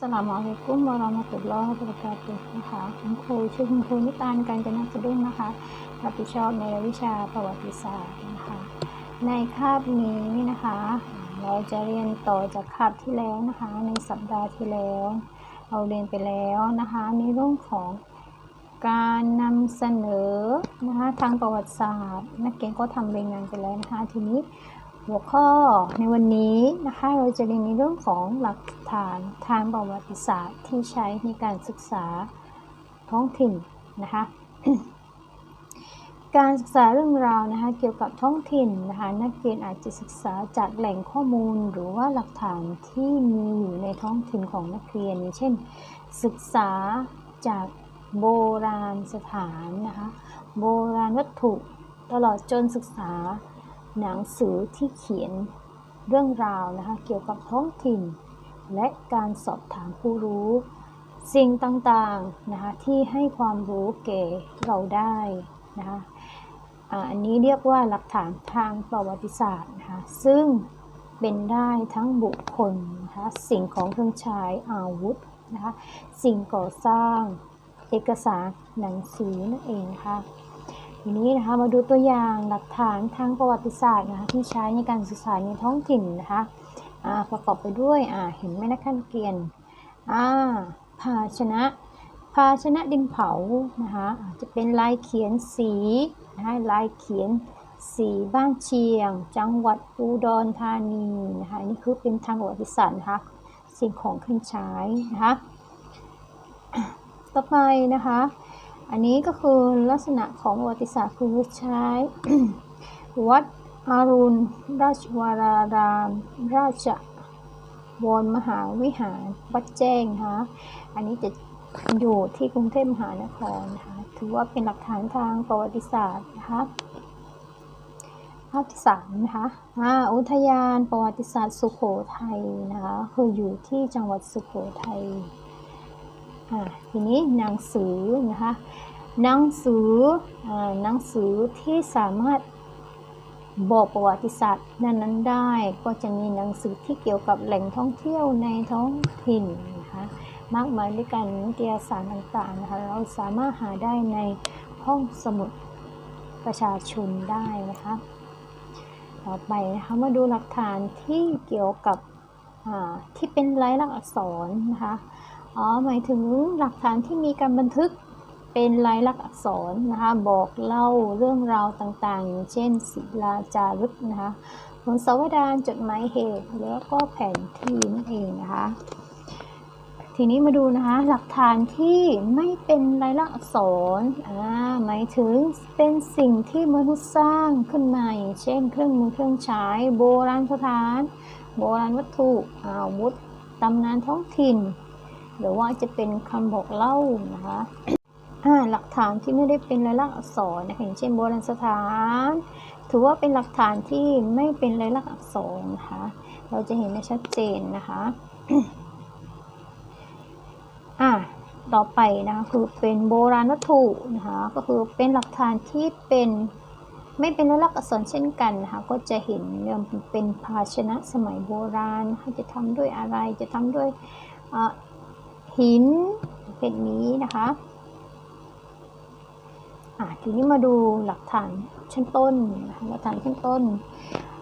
สลามอะลัยกุมวะเราะมะตุลลอฮ์วะบราะกาตุฮ์นะคะคุณครูชื่อคุณครูนิตานการจนะสะดุ้งนะคะรับผิดชอบในวิชาประวัติศาสตร์นะคะ ในคาบนี้นะคะ เราจะเรียนต่อจากคาบที่แล้วนะคะ ในสัปดาห์ที่แล้ว เราเรียนไปแล้วนะคะ ในเรื่องของการนำเสนอนะคะทางประวัติศาสตร์ นักเรียนก็ทำรายงานไปแล้วนะคะ ทีนี้ หัวข้อในวันนี้นะคะเราจะเรียนในเรื่องของหลักฐานทางประวัติศาสตร์ที่ใช้ในการศึกษาท้องถิ่นนะคะการศึกษาเรื่องราวนะคะเกี่ยวกับท้องถิ่นนะคะนักเรียนอาจจะศึกษาจากแหล่งข้อมูลหรือว่าหลักฐานที่มีอยู่ในท้องถิ่นของนักเรียนเช่น ศึกษาจากโบราณสถานนะคะโบราณวัตถุตลอดจนศึกษา หนังสือที่เขียนเรื่องราวนะคะเกี่ยวกับท้องถิ่น และการสอบถามผู้รู้ สิ่งต่างๆนะคะที่ให้ความรู้แก่เราได้นะคะอันนี้เรียกว่าหลักฐานทางประวัติศาสตร์นะคะซึ่งเป็นได้ทั้งบุคคลนะคะสิ่งของเครื่องใช้อาวุธนะคะสิ่งก่อสร้าง เอกสารหนังสือนั่นเองนะคะ ทีนี้นะคะมาดูตัวอย่างหลักฐานทางประวัติศาสตร์นะคะที่ใช้ในการศึกษาในท้องถิ่นนะคะประกอบไปด้วยเห็นไหมนะคะนักเรียนภาชนะ ภาชนะดินเผานะคะจะเป็นลายเขียนสีนะคะลายเขียนสีบ้านเชียง จังหวัดอุดรธานีนะคะนนี่คือเป็นทางประวัติศาสตร์นะคะสิ่งของเครื่องใช้นะคะต่อไปนะคะ อันนี้ก็คือลักษณะของประวัติศาสตร์คือใช้วัดอารุณราชวราราม ราชวรมหาวิหารวัดแจ้งนะคะอันนี้จะอยู่ที่กรุงเทพมหานครนะคะถือว่าเป็นหลักฐานทางประวัติศาสตร์นะคะภาพที่สามนะคะอ่าอุทยานประวัติศาสตร์สุโขทัยนะคะคืออยู่ที่จังหวัดสุโขทัย ทีนี้หนังสือนะคะหนังสือหนังสือที่สามารถบอกประวัติศาสตร์นั้นๆได้ ก็จะมีหนังสือที่เกี่ยวกับแหล่งท่องเที่ยวในท้องถิ่นนะคะมากมายด้วยกันนิตยสารต่างๆนะคะเราสามารถหาได้ในห้องสมุดประชาชนได้นะคะต่อไปนะคะมาดูหลักฐานที่เกี่ยวกับที่เป็นลายลักษณ์อักษรนะคะ อ๋อหมายถึงหลักฐานที่มีการบันทึกเป็นลายลักษณ์อักษรนะคะบอกเล่าเรื่องราวต่างๆอย่างเช่นศิลาจารึกนะคะบนสวดานจดหมายเหตุแล้วก็แผนที่นั่นเองนะคะทีนี้มาดูนะคะหลักฐานที่ไม่เป็นลายลักษณ์อักษรอ่าหมายถึงเป็นสิ่งที่มนุษย์สร้างขึ้นมาอย่างเช่น เครื่องมือเครื่องใช้โบราณสถาน โบราณวัตถุอาวุธตำนานท้องถิ่น หรือว่าจะเป็นคำบอกเล่านะคะหลักฐานที่ไม่ได้เป็นลายลักษณ์อักษรนะคะอย่างเช่นโบราณสถาน ถือว่าเป็นหลักฐานที่ไม่เป็นลายลักษณ์อักษรนะคะ เราจะเห็นได้ชัดเจนนะคะอ่าต่อไปนะคะคือเป็นโบราณวัตถุนะคะก็คือเป็นหลักฐานที่เป็นไม่เป็นลายลักษณ์อักษรเช่นกันนะคะก็จะเห็นเริ่มเป็นภาชนะสมัยโบราณะะจะทำด้วยอะไรจะทำด้วยอ่า หิน เป็นนี้นะคะอะทีนี้มาดูหลักฐานชั้นต้นหลักฐานชั้นต้น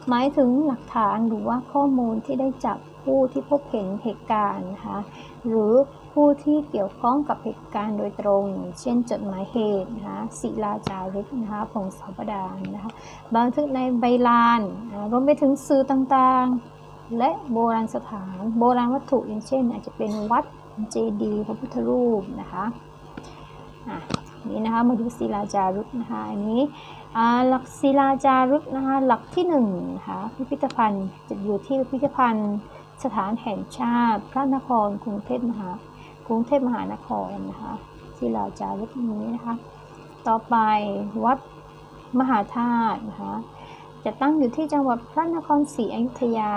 หมายถึงหลักฐานหรือว่าข้อมูลที่ได้จากผู้ที่พบเห็นเหตุการณ์นะคะหรือผู้ที่เกี่ยวข้องกับเหตุการณ์โดยตรง เช่นจดหมายเหตุนะคะศิลาจารึกนะคะผงสาวดานนะคะบันทึกในใบลานรวมไปถึงสื่อต่างๆ และโบราณสถาน โบราณวัตถุอย่างเช่น อาจจะเป็นวัด เจดีย์พระพุทธรูปนะคะอะนี่นะคะมาดูศิลาจารึกนะคะอันนี้หลักศิลาจารึกนะคะหลักที่หนึ่งนะคะพิพิธภัณฑ์จะอยู่ที่พิพิธภัณฑ์สถานแห่งชาติ พระนครกรุงเทพมหากรุงเทพมหานครนะคะศิลาจารึกนี้นะคะต่อไปวัดมหาธาตุนะคะจะตั้งอยู่ที่จังหวัดพระนครศรีอยุธยา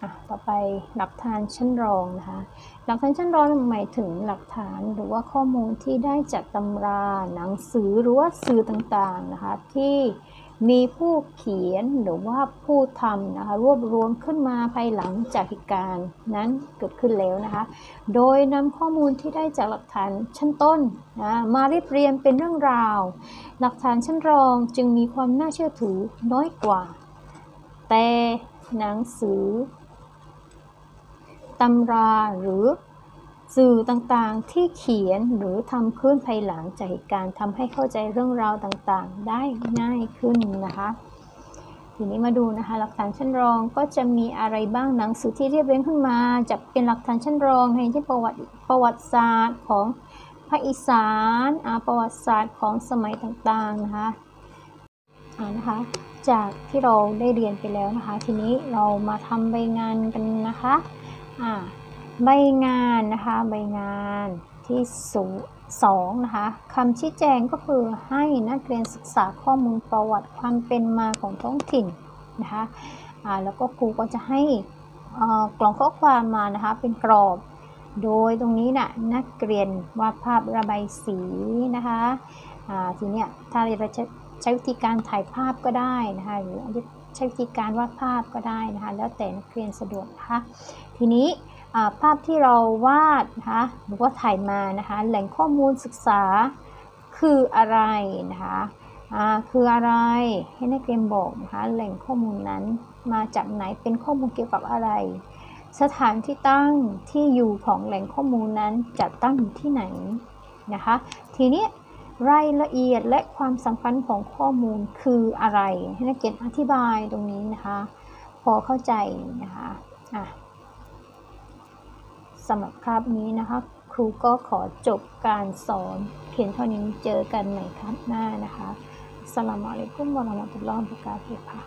อะต่อไปหลักฐานชั้นรองนะคะ หลักฐานชั้นรองหมายถึงหลักฐานหรือว่าข้อมูลที่ได้จากตำราหนังสือหรือว่าสื่อต่างๆนะคะที่มีผู้เขียนหรือว่าผู้ทำนะคะรวบรวมขึ้นมาภายหลังจากเหตุการณ์นั้นเกิดขึ้นแล้วนะคะ โดยนำข้อมูลที่ได้จากหลักฐานชั้นต้นนะมาเรียบเรียงเป็นเรื่องราว หลักฐานชั้นรองจึงมีความน่าเชื่อถือน้อยกว่า แต่หนังสือ ตำราหรือสื่อต่างๆที่เขียนหรือทำขึ้นภายหลังจากเหตุการณ์ทำให้เข้าใจเรื่องราวต่างๆ ได้ง่ายขึ้นนะคะทีนี้มาดูนะคะ หลักฐานชั้นรองก็จะมีอะไรบ้างหนังสือที่เรียบเรียงขึ้นมาจะเป็นหลักฐานชั้นรองในที่ประวัติประวัติศาสตร์ของภาคอีสานอาประวัติศาสตร์ของสมัยต่างๆนะคะอ่านะคะ จากที่เราได้เรียนไปแล้วนะคะ ทีนี้เรามาทำใบงานกันนะคะ อ่าใบงานนะคะใบงานที่สูสองนะคะคำชี้แจงก็คือให้นักเรียนศึกษาข้อมูลประวัติความเป็นมาของท้องถิ่นนะคะอ่าแล้วก็ครูก็จะให้กล่องข้อความมานะคะเป็นกรอบ โดยตรงนี้นะ่ะนักเรียนวาดภาพระบายสีนะคะอ่าทีเนี้ยถ้าเราจะใช้วิธีการถ่ายภาพก็ได้นะคะหรือ ใช้วิธีการวาดภาพก็ได้นะคะ แล้วแต่นักเรียนสะดวกนะคะ ทีนี้ภาพที่เราวาดนะคะหรือว่าถ่ายมานะคะ แหล่งข้อมูลศึกษาคืออะไรนะคะคืออะไรให้นักเรียนบอกนะคะแหล่งข้อมูลนั้นมาจากไหนเป็นข้อมูลเกี่ยวกับอะไร สถานที่ตั้งที่อยู่ของแหล่งข้อมูลนั้นจะตั้งอยู่ที่ไหนนะคะ ทีนี้ รายละเอียดและความสำคัญของข้อมูลคืออะไรให้นักเรียนอธิบายตรงนี้นะคะ พอเข้าใจนะคะอะสำหรับคาบนี้นะคะ ครูก็ขอจบการสอนเพียงเท่านี้เจอกันใหม่ครั้งหน้านะคะอัสลามอะลัยกุมวะราะมะตุลลอฮ์บะเราะกาตุฮ์ค่ะ